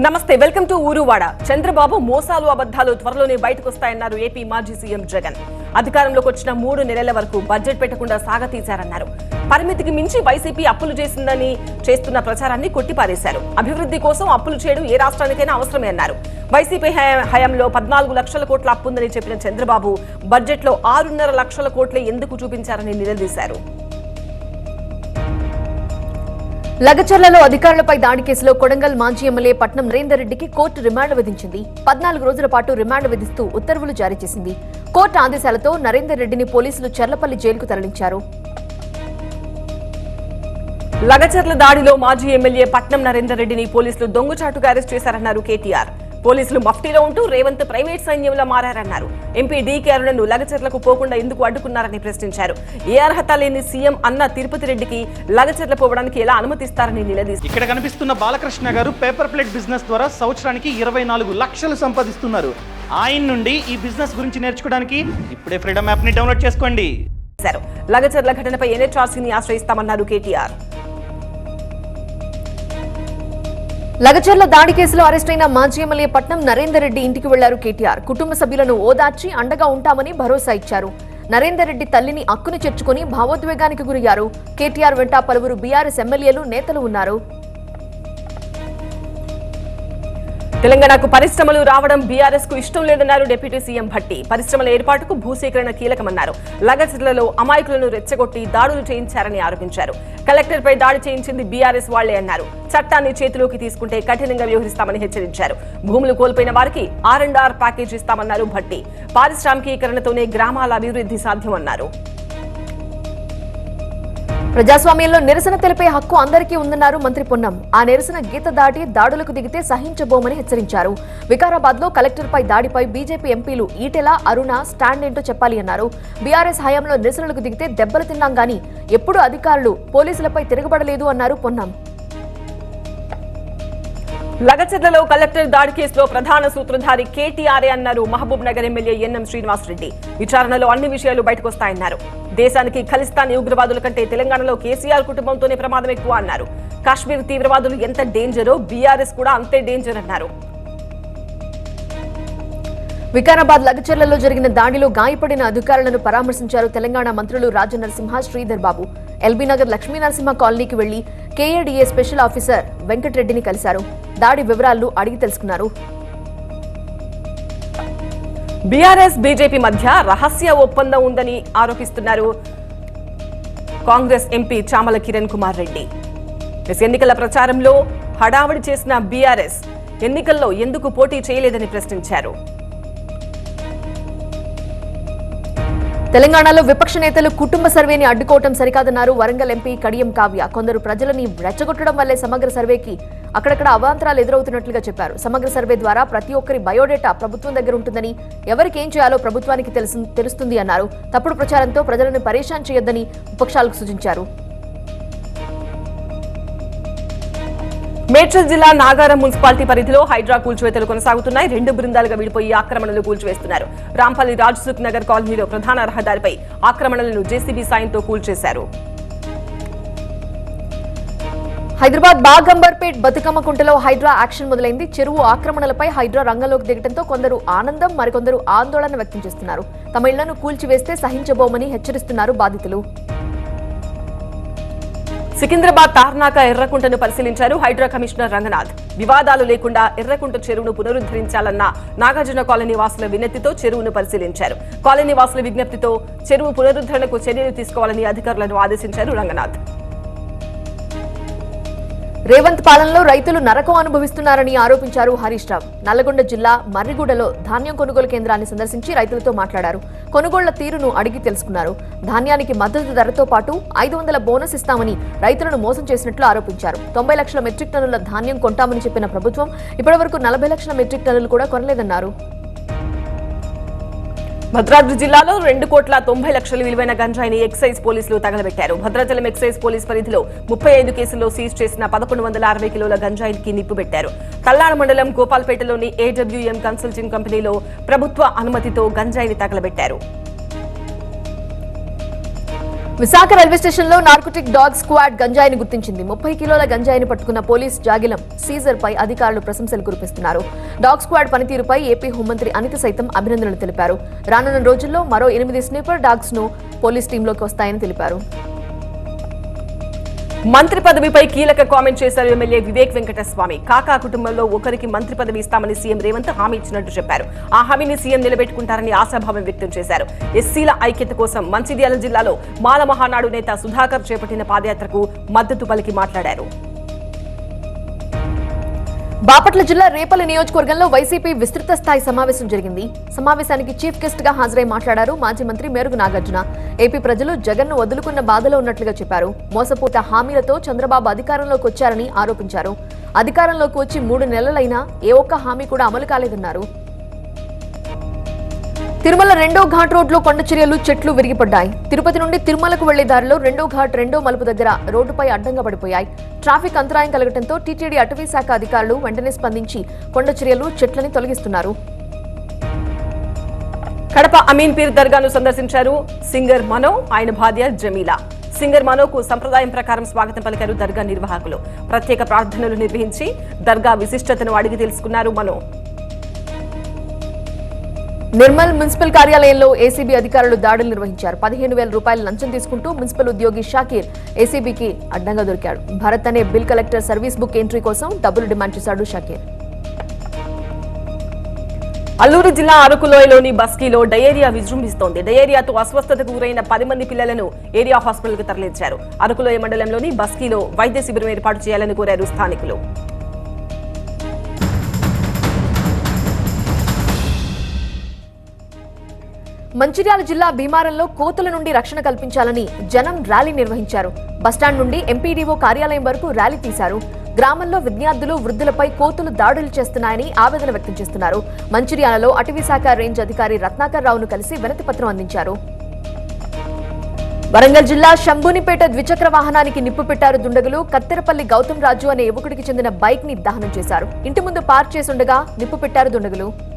నమస్తే welcome to ఊరువాడ. Chandrababu మోసాలు అబద్ధాలు త్వరలోనే బయటకు వస్తాయన్నారు ఏపీ మాజీ సీఎం జగన్. అధికారంలోకి వచ్చిన మూడు నెలల వరకు బడ్జెట్ పెట్టకుండా సాగతీశారన్నారు. పరిమితికి మించి వైసీపీ అప్పులు చేసిందని చేస్తున్న ప్రచారాన్ని కొట్టిపారేశారు. అభివృద్ధి కోసం అప్పులు చేయడం ఏ రాష్ట్రానికైనా అవసరమే అన్నారు. వైసీపీ హయా- హయాంలో పద్నాలుగు లక్షల కోట్ల అప్పుందని చెప్పిన చంద్రబాబు బడ్జెట్లో ఆరున్నర లక్షల కోట్లే ఎందుకు చూపించారని నిలదీశారు. లగచర్లలో అధికారులపై దాడి కేసులో కొడంగల్ మాజీ ఎమ్మెల్యే పట్నం నరేందర్ రెడ్డికి కోర్టు రిమాండ్ విధించింది. పద్నాలుగు రోజుల పాటు రిమాండ్ విధిస్తూ ఉత్తర్వులు జారీ చేసింది. కోర్టు ఆదేశాలతో నరేందర్ రెడ్డిని పోలీసులు చర్లపల్లి జైలుకు తరలించారు. లగచర్ల దాడిలో మాజీ ఎమ్మెల్యే పట్నం నరేందర్ రెడ్డిని పోలీసులు దొంగచాటుగా అరెస్ట్ చేశారన్నారు కేటీఆర్. పోలీసులు మఫ్టీలో ఉంటూ రేవంత్ ప్రైవేట్ సైన్యంలో మారారన్నారు. ఎంపీ డీకే అరుణను లగచర్లకు పోకుండా ఎందుకు అడ్డుకున్నారని ప్రశ్నించారు. ఏ అర్హత లేని సీఎం అన్న తిరుపతి రెడ్డికి లగచర్ల పోవడానికి ఎలా అనుమతిస్తారని నిలదీశారు. ఇక్కడ కనిపిస్తున్న బాలకృష్ణ గారు పేపర్ ప్లేట్ బిజినెస్ ద్వారా సంవత్సరానికి ఇరవై నాలుగు లక్షలు సంపాదిస్తున్నారు. ఆయన నుండి ఈ బిజినెస్ గురించి నేర్చుకోవడానికి ఇప్పుడే ఫ్రీడమ్ యాప్ని డౌన్లోడ్ చేసుకోండి. లగచర్ల ఘటనపై ఎన్హెచ్ఆర్సీని ఆశ్రయిస్తామన్నారు కేటీఆర్. లగచర్ల దాడి కేసులో అరెస్టైన మాజీ ఎమ్మెల్యే పట్నం నరేందర్ రెడ్డి ఇంటికి వెళ్ళారు కేటీఆర్. కుటుంబ సభ్యులను ఓదార్చి అండగా ఉంటామని భరోసా ఇచ్చారు. నరేందర్ రెడ్డి తల్లిని అక్కును చేర్చుకుని భావోద్వేగానికి గురయ్యారు. కేటీఆర్ వెంట పలువురు బీఆర్ఎస్ ఎమ్మెల్యేలు నేతలు ఉన్నారు. తెలంగాణకు పరిశ్రమలు రావడం బీఆర్ఎస్కు ఇష్టం లేదన్నారు డిప్యూటీ సీఎం భట్టి. పరిశ్రమల ఏర్పాటుకు భూసేకరణ కీలకమన్నారు. లగచర్లలో అమాయకులను రెచ్చగొట్టి దాడులు చేయించారని ఆరోపించారు. కలెక్టర్పై దాడి చేయించింది బీఆర్ఎస్ వాళ్ళే అన్నారు. చట్టాన్ని చేతిలోకి తీసుకుంటే కఠినంగా వ్యవహరిస్తామని హెచ్చరించారు. భూములు కోల్పోయిన వారికి ఆర్ అండ్ ఆర్ ప్యాకేజ్ ఇస్తామన్నారు భట్టి. పారిశ్రామికీకరణతోనే గ్రామాల అభివృద్ధి సాధ్యమన్నారు. ప్రజాస్వామ్యంలో నిరసన తెలిపే హక్కు అందరికీ ఉందన్నారు మంత్రి పొన్నం. ఆ నిరసన గీత దాటి దాడులకు దిగితే సహించబోమని హెచ్చరించారు. వికారాబాద్లో కలెక్టర్పై దాడిపై బీజేపీ ఎంపీలు ఈటెల అరుణ స్టాండ్ ఏంటో చెప్పాలి అన్నారు. బీఆర్ఎస్ హయాంలో నిరసనలకు దిగితే దెబ్బలు తిన్నాం గాని ఎప్పుడు అధికారులు పోలీసులపై తిరగబడలేదు అన్నారు పొన్నం. లగచర్లలో కలెక్టర్ దాడి కేసులో ప్రధాన సూత్రధారి కేటీఆర్ఏ అన్నారు. Mahbubnagar MLA N M Srinivasa Reddy విచారణలో అన్ని విషయాలు బయటకొస్తాయన్నారు. దేశానికి ఖలిస్తాన్ ఉగ్రవాదుల కంటే తెలంగాణలో కేసీఆర్ కుటుంబంతోనే ప్రమాదం ఎక్కువ అన్నారు. కాశ్మీర్ తీవ్రవాదులు ఎంత డేంజరో బీఆర్ఎస్ కూడా అంతే డేంజర్ అన్నారు. వికారాబాద్ లగచర్లలో జరిగిన దాడిలో గాయపడిన అధికారులను పరామర్శించారు తెలంగాణ మంత్రులు రాజనరసింహ శ్రీధర్ బాబు. ఎల్బీ నగర్ లక్ష్మీ నరసింహ కాలనీకి వెళ్ళి కేఏడీఏ స్పెషల్ ఆఫీసర్ వెంకటరెడ్డిని కలిశారు. దాడి వివరాలు అడిగి తెలుసుకున్నారు. బీఆర్ఎస్ బీజేపీ మధ్య రహస్య ఒప్పందం ఉందని ఆరోపిస్తున్నారు కాంగ్రెస్ ఎంపీ చామల కిరణ్ కుమార్ రెడ్డి. ఎన్నికల ప్రచారంలో హడావడి చేసిన బీఆర్ఎస్ ఎన్నికల్లో ఎందుకు పోటీ చేయలేదని ప్రశ్నించారు. తెలంగాణలో విపక్ష నేతలు కుటుంబ సర్వేని అడ్డుకోవటం సరికాదన్నారు వరంగల్ ఎంపీ కడియం కావ్య. కొందరు ప్రజలని రెచ్చగొట్టడం వల్లే సమగ్ర సర్వేకి అక్కడక్కడ అవాంతరాలు ఎదురవుతున్నట్లుగా చెప్పారు. సమగ్ర సర్వే ద్వారా ప్రతి ఒక్కరి బయోడేటా ప్రభుత్వం దగ్గర ఉంటుందని ఎవరికి ఏం చేయాలో ప్రభుత్వానికి తెలుసు తెలుస్తుంది అన్నారు. తప్పుడు ప్రచారంతో ప్రజలను పరేషాన్ చేయొద్దని విపక్షాలకు సూచించారు. మేడ్చల్ జిల్లా నాగారం మున్సిపాలిటీ పరిధిలో హైడ్రా కూల్చివేతలు కొనసాగుతున్నాయి. రెండు బృందాలుగా విడిపోయి ఆక్రమణలు కూల్చివేస్తున్నారు. రాంపల్లి రాజ్సుఖ్ నగర్ కాలనీలో ప్రధాన రహదారిపై ఆక్రమణలను జేసీబీ సాయంతో కూల్చేశారు. హైదరాబాద్ బాగంబర్పేట్ బతుకమ్మ కుంటలో హైడ్రా యాక్షన్ మొదలైంది. చెరువు ఆక్రమణలపై హైడ్రా రంగంలోకి దిగడంతో కొందరు ఆనందం మరికొందరు ఆందోళన వ్యక్తం చేస్తున్నారు. తమ ఇళ్ళను కూల్చివేస్తే సహించబోమని హెచ్చరిస్తున్నారు బాధితులు. సికింద్రాబాద్ తార్నాక ఎర్రకుంటను పరిశీలించారు హైడ్రా కమిషనర్ రంగనాథ్. వివాదాలు లేకుండా ఎర్రకుంట చెరువును పునరుద్ధరించాలన్న నాగార్జున కాలనీ వాసుల వినతితో చెరువును పరిశీలించారు. కాలనీ వాసుల విజ్ఞప్తితో చెరువు పునరుద్ధరణకు చర్యలు తీసుకోవాలని అధికారులను ఆదేశించారు రంగనాథ్. రేవంత్ పాలనలో రైతులు నరకం అనుభవిస్తున్నారని ఆరోపించారు హరీష్ రావు. నల్లగొండ జిల్లా మర్రిగూడలో ధాన్యం కొనుగోలు కేంద్రాన్ని సందర్శించి రైతులతో మాట్లాడారు. కొనుగోళ్ళ తీరును అడిగి తెలుసుకున్నారు. ధాన్యానికి మద్దతు ధరతో పాటు ఐదు వందల బోనస్ ఇస్తామని రైతులను మోసం చేసినట్లు ఆరోపించారు. తొంభై లక్షల మెట్రిక్ టన్నుల ధాన్యం కొంటామని చెప్పిన ప్రభుత్వం ఇప్పటివరకు నలభై లక్షల మెట్రిక్ టన్నులు కూడా కొనలేదన్నారు. భద్రాద్రి జిల్లాలో రెండు కోట్ల తొంభై లక్షల విలువైన గంజాయిని ఎక్సైజ్ పోలీసులు తగలబెట్టారు. భద్రాచలం ఎక్సైజ్ పోలీస్ పరిధిలో ముప్పై ఐదు కేసుల్లో సీజ్ చేసిన పదకొండు వందల అరవై కిలోల గంజాయికి నిప్పు పెట్టారు. తల్లాడ మండలం గోపాల్పేటలోని ఏడబ్ల్యూఎం కన్సల్టింగ్ కంపెనీలో ప్రభుత్వ అనుమతితో గంజాయిని తగలబెట్టారు. విశాఖ రైల్వే స్టేషన్లో నార్కోటిక్ డాగ్ స్క్వాడ్ గంజాయిని గుర్తించింది. ముప్పై కిలోల గంజాయిని పట్టుకున్న పోలీస్ జాగిలం సీజర్ పై అధికారులు ప్రశంసలు కురిపిస్తున్నారు. డాగ్ స్క్వాడ్ పనితీరుపై ఏపీ హోంమంత్రి అనిత సైతం అభినందనలు తెలిపారు. రానున్న రోజుల్లో మరో ఎనిమిది స్నీపర్ డాగ్స్ను పోలీస్ టీంలోకి వస్తాయని తెలిపారు. మంత్రి పదవిపై కీలక కామెంట్ చేశారు ఎమ్మెల్యే వివేక్ వెంకటస్వామి. కాకా కుటుంబంలో ఒకరికి మంత్రి పదవి ఇస్తామని సీఎం రేవంత్ హామీ ఇచ్చినట్టు చెప్పారు. ఆ హామీని సీఎం నిలబెట్టుకుంటారని ఆశాభావం వ్యక్తం చేశారు. ఎస్సీల ఐక్యత కోసం మంచిర్యాల జిల్లాలో మాల మహానాడు నేత సుధాకర్ చేపట్టిన పాదయాత్రకు మద్దతు పలికి మాట్లాడారు. బాపట్ల జిల్లా రేపల్లి నియోజకవర్గంలో వైసీపీ విస్తృత స్థాయి సమావేశం జరిగింది. సమావేశానికి చీఫ్ గెస్ట్గా హాజరై మాట్లాడారు మాజీ మంత్రి మేరుగు నాగార్జున. ఏపీ ప్రజలు జగన్ను వదులుకున్న బాధలో ఉన్నట్లుగా చెప్పారు. మోసపూట హామీలతో చంద్రబాబు అధికారంలోకి వచ్చారని ఆరోపించారు. అధికారంలోకి వచ్చి మూడు నెలలైనా ఏ ఒక్క హామీ కూడా అమలు కాలేదన్నారు. తిరుమల రెండో ఘాట్ రోడ్లో కొండ చర్యలు చెట్లు విరిగిపడ్డాయి. తిరుపతి నుండి తిరుమలకు వెళ్ళే దారిలో రెండో ఘాట్ రెండో మలుపు దగ్గర రోడ్డుపై అడ్డంగా పడిపోయాయి. ట్రాఫిక్ అంతరాయం కలగడంతో టీటీడీ అటవీ శాఖ అధికారులు వెంటనే స్పందించి కొండ చర్యలు చెట్లని తొలగిస్తున్నారు. కడప అమీన్ పీర్ దర్గాను సందర్శించారు సింగర్ మనో ఆయన భార్య జమీలా. సింగర్ మనోకు సంప్రదాయం ప్రకారం స్వాగతం పలికారు దర్గా నిర్వాహకులు. ప్రత్యేక ప్రార్థనలు నిర్వహించి దర్గా విశిష్టతను అడిగి తెలుసుకున్నారు మనో. నిర్మల్ మున్సిపల్ కార్యాలయంలో ఏసీబీ అధికారులు దాడులు నిర్వహించారు. పదిహేను వేల రూపాయలు లంచం తీసుకుంటూ మున్సిపల్ ఉద్యోగి షాకీర్ ఏసీబీకి అడ్డంగా దొరికాడు. భరత్ అనే bill collector service book entry కోసం డబ్బులు డిమాండ్ చేశాడు షాకీర్. అల్లూరు జిల్లా అరకులోయలోని బస్కీలో డయేరియా విజృంభిస్తోంది. డయేరియాతో అస్వస్థతకు గురైన పది మంది పిల్లలను ఏరియా హాస్పిటల్కు తరలించారు. అరకులోయ మండలంలోని బస్కీలో వైద్య శిబిరం ఏర్పాటు చేయాలని కోరారు స్థానికులు. మంచిర్యాల జిల్లా భీమారంలో కోతుల నుండి రక్షణ కల్పించాలని జనం ర్యాలీ నిర్వహించారు. బస్టాండ్ నుండి ఎంపీడీఓ కార్యాలయం వరకు ర్యాలీ తీశారు. గ్రామంలో విద్యార్థులు వృద్ధులపై కోతులు దాడులు చేస్తున్నాయని ఆవేదన వ్యక్తం చేస్తున్నారు. మంచిర్యాలలో అటవీ శాఖ రేంజ్ అధికారి రత్నాకర్ రావును కలిసి వినతి పత్రం అందించారు. వరంగల్ జిల్లా శంభునిపేట ద్విచక్ర వాహనానికి నిప్పు పెట్టారు దుండగులు. కత్తెరపల్లి గౌతమ్ రాజు అనే యువకుడికి చెందిన బైక్ని దహనం చేశారు. ఇంటి ముందు పార్క్ చేసుండగా నిప్పు పెట్టారు దుండగులు.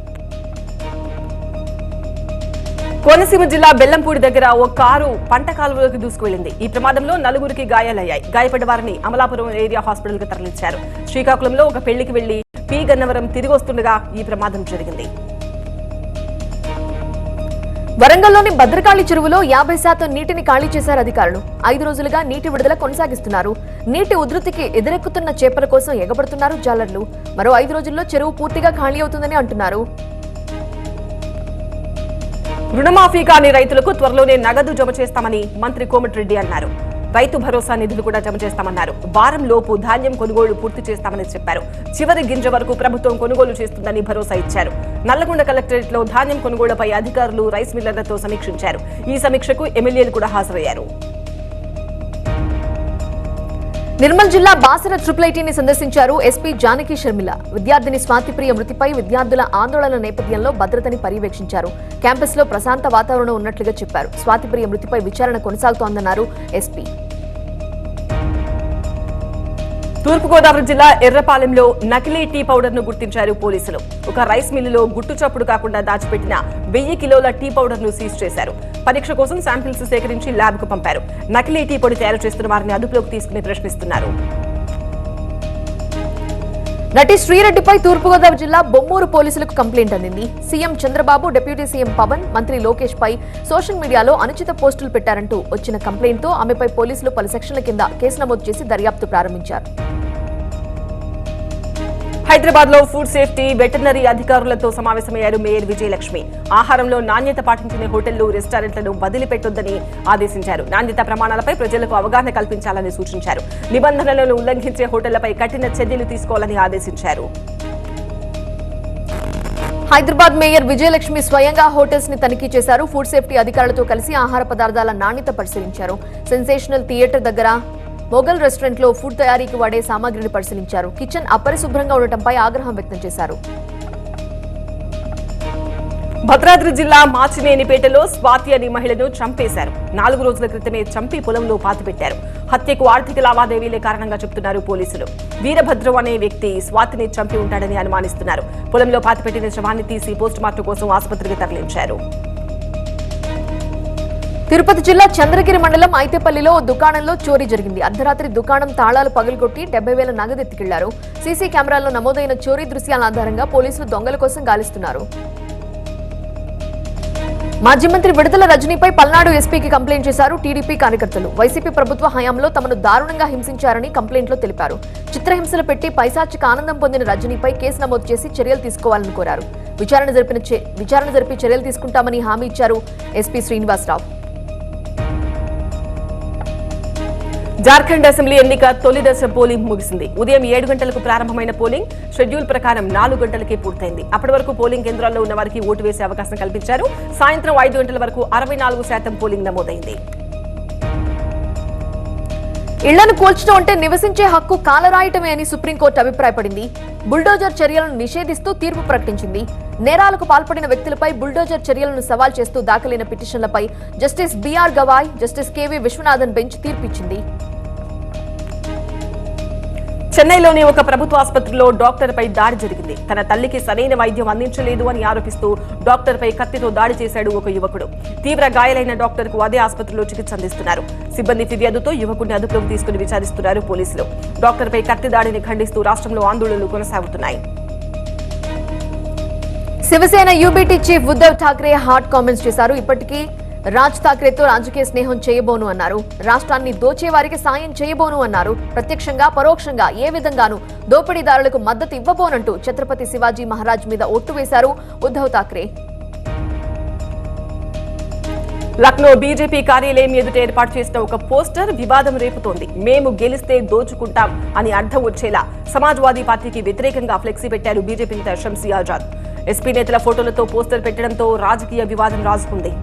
కోనసీమ జిల్లా బెల్లంపూడి దగ్గర ఓ కారు పంట కాలువలోకి దూసుకువెళ్ళింది ఈ ప్రమాదంలో నలుగురికి గాయాలయ్యాయి. గాయపడ్డ వారిని అమలాపురం ఏరియా హాస్పిటల్కు తరలించారు. శ్రీకాకుళంలో ఒక పెళ్ళికి వెళ్ళి పి గన్నవరం తిరిగి వస్తుండగా ఈ ప్రమాదం జరిగింది. వరంగల్లోని భద్రకాళి చెరువులో యాభై శాతం నీటిని ఖాళీ చేశారు అధికారులు. ఐదు రోజులుగా నీటి విడుదల కొనసాగిస్తున్నారు. నీటి ఉధృతికి ఎదురెక్కుతున్న చేపల కోసం ఎగబడుతున్నారు జాలర్లు. మరో ఐదు రోజుల్లో చెరువు పూర్తిగా ఖాళీ అవుతుందని అంటున్నారు. రుణమాఫీ కాని రైతులకు త్వరలోనే నగదు జమ చేస్తామని మంత్రి కోమటిరెడ్డి అన్నారు. రైతు భరోసా నిధులు కూడా జమ చేస్తామన్నారు. వారం లోపు ధాన్యం కొనుగోలు పూర్తి చేస్తామని చెప్పారు. చివరి గింజ వరకు ప్రభుత్వం కొనుగోలు చేస్తుందని భరోసా ఇచ్చారు. నల్లగొండ కలెక్టరేట్లో ధాన్యం కొనుగోలుపై అధికారులు రైస్ మిల్లర్లతో సమీక్షించారు. ఈ సమీక్షకు ఎమ్మెల్యేలు కూడా హాజరయ్యారు. నిర్మల్ జిల్లా బాసర ట్రిపుల్ ఐటీని సందర్శించారు ఎస్పీ జానకి షర్మిల. విద్యార్థిని స్వాతిప్రియ మృతిపై విద్యార్థుల ఆందోళన నేపథ్యంలో భద్రతని పర్యవేక్షించారు. క్యాంపస్లో ప్రశాంత వాతావరణం ఉన్నట్లుగా చెప్పారు. స్వాతిప్రియ మృతిపై విచారణ కొనసాగుతోందన్నారు ఎస్పీ. తూర్పుగోదావరి జిల్లా ఎర్రపాలెంలో నకిలీ టీ పౌడర్ను గుర్తించారు పోలీసులు. ఒక రైస్ మిల్లులో గుట్టు చప్పుడు కాకుండా దాచిపెట్టిన వెయ్యి కిలోల టీ పౌడర్ను సీజ్ చేశారు. పరీక్ష కోసం శాంపిల్స్ సేకరించి ల్యాబ్కు పంపారు. నకిలీ టీ పొడి తయారు చేస్తున్న వారిని అదుపులోకి తీసుకుని ప్రశ్నిస్తున్నారు. నటి శ్రీరెడ్డిపై తూర్పుగోదావరి జిల్లా బొమ్మూరు పోలీసులకు కంప్లైంట్ అందింది. CM Chandrababu deputy CM Pawan మంత్రి లోకేష్ పై సోషల్ మీడియాలో అనుచిత పోస్టులు పెట్టారంటూ వచ్చిన కంప్లైంట్తో ఆమెపై పోలీసులు పలు సెక్షన్ల కింద కేసు నమోదు చేసి దర్యాప్తు ప్రారంభించారు. హైదరాబాద్లో ఫుడ్ సేఫ్టీ వెటర్నరీ అధికారులతో సమావేశమయ్యారు మేయర్ విజయలక్ష్మి. ఆహారంలో నాణ్యత పాటించని హోటళ్ళు రెస్టారెంట్లను వదిలిపెట్టొద్దని ఆదేశించారు. నాణ్యత ప్రమాణాలపై ప్రజలకు అవగాహన కల్పించాలని సూచించారు. నిబంధనలను ఉల్లంఘించే హోటళ్ళపై కఠిన చర్యలు తీసుకోవాలని ఆదేశించారు. హైదరాబాద్ మేయర్ విజయలక్ష్మి స్వయంగా హోటల్స్ని తనిఖీ చేశారు. ఫుడ్ సేఫ్టీ అధికారులతో కలిసి ఆహార పదార్థాల నాణ్యత పరిశీలించారు. సెన్సేషనల్ థియేటర్ దగ్గర మొఘల్ రెస్టారెంట్లో ఫుడ్ తయారీకి వాడే సామాగ్రిని పరిశీలించారు. కిచెన్ అపరిశుభ్రంగా ఉండటంపై ఆగ్రహం వ్యక్తం చేశారు. భద్రాద్రి జిల్లా మాచినేనిపేటలో స్వాతి అనే మహిళను చంపేశారు. నాలుగు రోజుల క్రితమే చంపి పొలంలో పాతిపెట్టారు. హత్యకు ఆర్థిక లావాదేవీలే కారణంగా చెబుతున్నారు పోలీసులు. వీరభద్రం అనే వ్యక్తి స్వాతిని చంపి ఉంటాడని అనుమానిస్తున్నారు. పొలంలో పాతిపెట్టిన శవాన్ని తీసి పోస్టుమార్టం కోసం ఆసుపత్రికి తరలించారు. తిరుపతి జిల్లా చంద్రగిరి మండలం ఐతేపల్లిలో దుకాణంలో చోరీ జరిగింది. అర్ధరాత్రి దుకాణం తాళాలు పగలగొట్టి డెబ్బై వేల నగదు సీసీ కెమెరాల్లో నమోదైన చోరీ దృశ్యాల ఆధారంగా పోలీసులు దొంగల కోసం గాలిస్తున్నారు. మాజీ మంత్రి విడుదల రజనీపై పల్నాడు ఎస్పీకి కంప్లైంట్ చేశారు టీడీపీ కార్యకర్తలు. వైసీపీ ప్రభుత్వ హయాంలో తమను దారుణంగా హింసించారని కంప్లైంట్లో తెలిపారు. చిత్రహింసలు పెట్టి పైశాచిక ఆనందం పొందిన రజనీపై కేసు నమోదు చేసి చర్యలు తీసుకోవాలని కోరారు. విచారణ జరిపిన విచారణ జరిపి చర్యలు తీసుకుంటామని హామీ ఇచ్చారు ఎస్పీ శ్రీనివాసరావు. జార్ఖండ్ అసెంబ్లీ ఎన్నిక తొలి దశ పోలింగ్ ముగిసింది. ఉదయం ఏడు గంటలకు ప్రారంభమైన పోలింగ్ షెడ్యూల్ ప్రకారం నాలుగు గంటలకే పూర్తయింది. అప్పటి వరకు పోలింగ్ కేంద్రాల్లో ఉన్న వారికి ఓటు వేసే అవకాశం కల్పించారు. సాయంత్రం ఐదు గంటల వరకు అరవై నాలుగు శాతం పోలింగ్ నమోదైంది. ఇళ్ళను కూల్చడం అంటే నివసించే హక్కు కాలరాయటమే అని సుప్రీంకోర్టు అభిప్రాయపడింది. బుల్డోజర్ చర్యలను నిషేధిస్తూ తీర్పు ప్రకటించింది. నేరాలకు పాల్పడిన వ్యక్తులపై బుల్డోజర్ చర్యలను సవాల్ చేస్తూ దాఖలైన పిటిషన్లపై justice B R Gavai justice K V Viswanathan bench తీర్పిచ్చింది. చెన్నైలోని ఒక ప్రభుత్వ ఆసుపత్రిలో డాక్టర్ పై దాడి జరిగింది. తన తల్లికి సరైన వైద్యం అందించలేదు అని ఆరోపిస్తూ డాక్టర్ పై కత్తితో దాడి చేశాడు ఒక యువకుడు. తీవ్ర గాయాలైన డాక్టర్కు అదే ఆసుపత్రిలో చికిత్స అందిస్తున్నారు. సిబ్బంది ఫిర్యాదుతో యువకుడిని అదుపులోకి తీసుకుని విచారిస్తున్నారు పోలీసులు. డాక్టర్పై కత్తి దాడిని ఖండిస్తూ రాష్ట్రంలో ఆందోళనలు కొనసాగుతున్నాయి. Shiv Sena UBT chief Uddhav Thackeray hot comments చేశారు. ఇప్పటికీ రాజ్ ఠాక్రేతో రాజకీయ స్నేహం చేయబోను అన్నారు. రాష్ట్రాన్ని దోచే వారికి సాయం చేయబోను అన్నారు. ప్రత్యక్షంగా పరోక్షంగా ఏ విధంగానూ దోపిడీదారులకు మద్దతు ఇవ్వబోనంటూ ఛత్రపతి శివాజీ మహారాజ్ మీద ఒట్టు వేశారు ఉద్దవ్ ఠాక్రే లక్నో బీజేపీ కార్యాలయం ఎదుట ఏర్పాటు చేసిన ఒక పోస్టర్ వివాదం రేపుతోంది. మేము గెలిస్తే దోచుకుంటాం అని అర్థం వచ్చేలా సమాజ్వాదీ పార్టీకి వ్యతిరేకంగా ఫ్లెక్సీ పెట్టారు బీజేపీ నేత షంసీ ఆజాద్. ఎస్పీ నేతల ఫోటోలతో పోస్టర్ పెట్టడంతో రాజకీయ వివాదం రాజుకుంది